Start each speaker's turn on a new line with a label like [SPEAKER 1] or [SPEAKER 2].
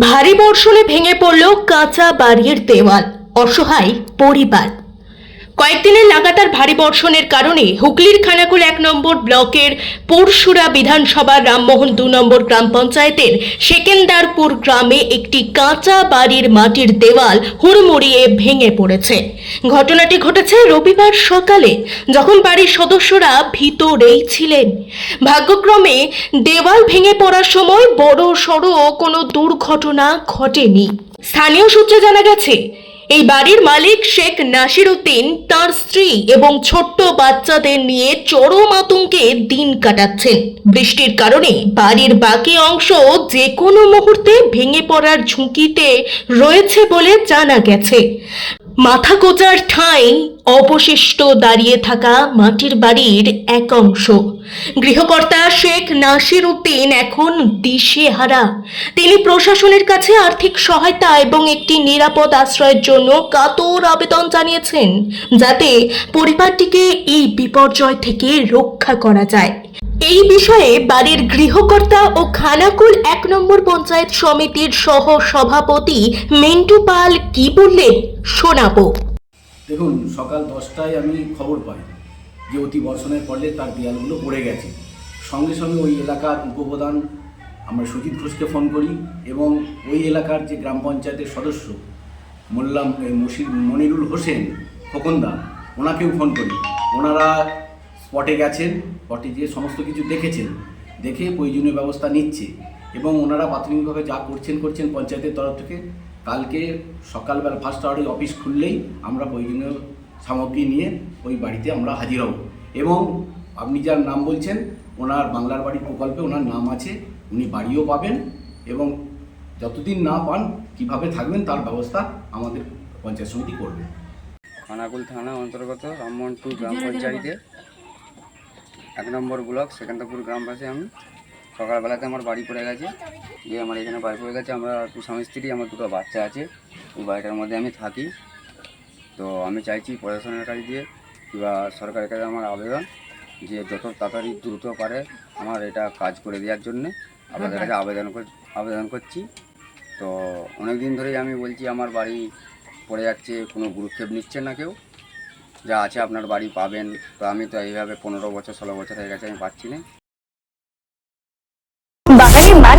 [SPEAKER 1] ভারী বর্ষণে ভেঙে পড়ল কাঁচা বাড়ির দেওয়াল। অসহায় পরিবার। কয়েকদিনের লাগাতার ভারী বর্ষণের কারণে হুগলির খানাকুল এক নম্বর ব্লকের পুরসুরা বিধানসভার রামমোহন দু নম্বর গ্রাম পঞ্চায়েতের সেকেন্দারপুর গ্রামে একটি কাঁচা বাড়ির মাটির দেওয়াল হুড়মুড়িয়ে ভেঙে পড়েছে। ঘটনাটি ঘটেছে রবিবার সকালে, যখন বাড়ির সদস্যরা ভিতরেই ছিলেন। ভাগ্যক্রমে দেওয়াল ভেঙে পড়ার সময় বড় সড়ো কোনো দুর্ঘটনা ঘটেনি। স্থানীয় সূত্রে জানা গেছে এই বাড়ির মালিক শেখ নাসির উদ্দিন তার স্ত্রী এবং ছোট্ট বাচ্চাদের নিয়ে চরম আতঙ্কে দিন কাটাচ্ছেন। বৃষ্টির কারণে বাড়ির বাকি অংশ যে কোনো মুহূর্তে ভেঙে পড়ার ঝুঁকিতে রয়েছে বলে জানা গেছে। মাথা কোচার ঠাঁই অবশিষ্ট দাঁড়িয়ে থাকা মাটির বাড়ির এক অংশ। গৃহকর্তা শেখ নাসির উদ্দিন এখন দিশেহারা। তিনি প্রশাসনের কাছে আর্থিক সহায়তা এবং একটি নিরাপদ আশ্রয়ের জন্য কাতর আবেদন জানিয়েছেন, যাতে পরিবারটিকে এই বিপর্যয় থেকে রক্ষা করা যায়। এই বিষয়ে বাড়ির গৃহকর্তা ও খানাকুল এক নম্বর পঞ্চায়েত সমিতির সহ সভাপতি মিন্টু পাল কি বললেন, শোনাবো।
[SPEAKER 2] দেখুন, সকাল দশটায় আমি খবর পাই যে অতি বর্ষণের ফলে তার দেয়ালগুলো পড়ে গেছে। সঙ্গে সঙ্গে ওই এলাকার উপপ্রধান আমরা সুজিত ঘোষকে ফোন করি এবং ওই এলাকার যে গ্রাম পঞ্চায়েতের সদস্য মোল্লাম মশির মনিরুল হোসেন খোকন্দা, ওনাকেও ফোন করি। ওনারা স্পটে গেছেন স্পটে গিয়ে সমস্ত কিছু দেখেছেন দেখে প্রয়োজনীয় ব্যবস্থা নিচ্ছে এবং ওনারা প্রাথমিকভাবে যা করছেন করছেন পঞ্চায়েতের তরফ থেকে। কালকে সকালবেলা ফার্স্ট আওয়ারে অফিস খুললেই আমরা প্রয়োজনীয় সামগ্রী নিয়ে ওই বাড়িতে আমরা হাজির হব। এবং আপনি যার নাম বলছেন ওনার বাংলার বাড়ি প্রকল্পে ওনার নাম আছে উনি বাড়িও পাবেন এবং যতদিন না পান কীভাবে থাকবেন তার ব্যবস্থা আমাদের পঞ্চায়েত সমিতি করবে।
[SPEAKER 3] খানাকুল থানা অন্তর্গত রামমোহন গ্রাম পঞ্চায়েতে এক নম্বর ব্লক সেকেন্দাপুর গ্রাম পাশে আমি। সকালবেলাতে আমার বাড়ি পড়ে গেছে। যে আমার এখানে বাড়ি পড়ে গেছে। আমরা একটু স্বামী স্ত্রী, আমার দুটো বাচ্চা আছে। ওই বাড়িটার মধ্যে আমি থাকি। তো আমি চাইছি প্রশাসনের কাছে দিয়ে কিংবা সরকারের কাছে আমার আবেদন যে যত তাড়াতাড়ি দ্রুত পারে আমার এটা কাজ করে দেওয়ার জন্যে আপনাদের কাছে আবেদন আবেদন করছি। তো অনেক দিন ধরেই আমি বলছি, আমার বাড়ি পড়ে যাচ্ছে, কোনো গুরুক্ষেপ নিচ্ছে না কেউ। যা আছে আপনার বাড়ি পাবেন। তো আমি তো এইভাবে পনেরো বছর, ষোলো বছর হয়ে গেছে, আমি পাচ্ছি না।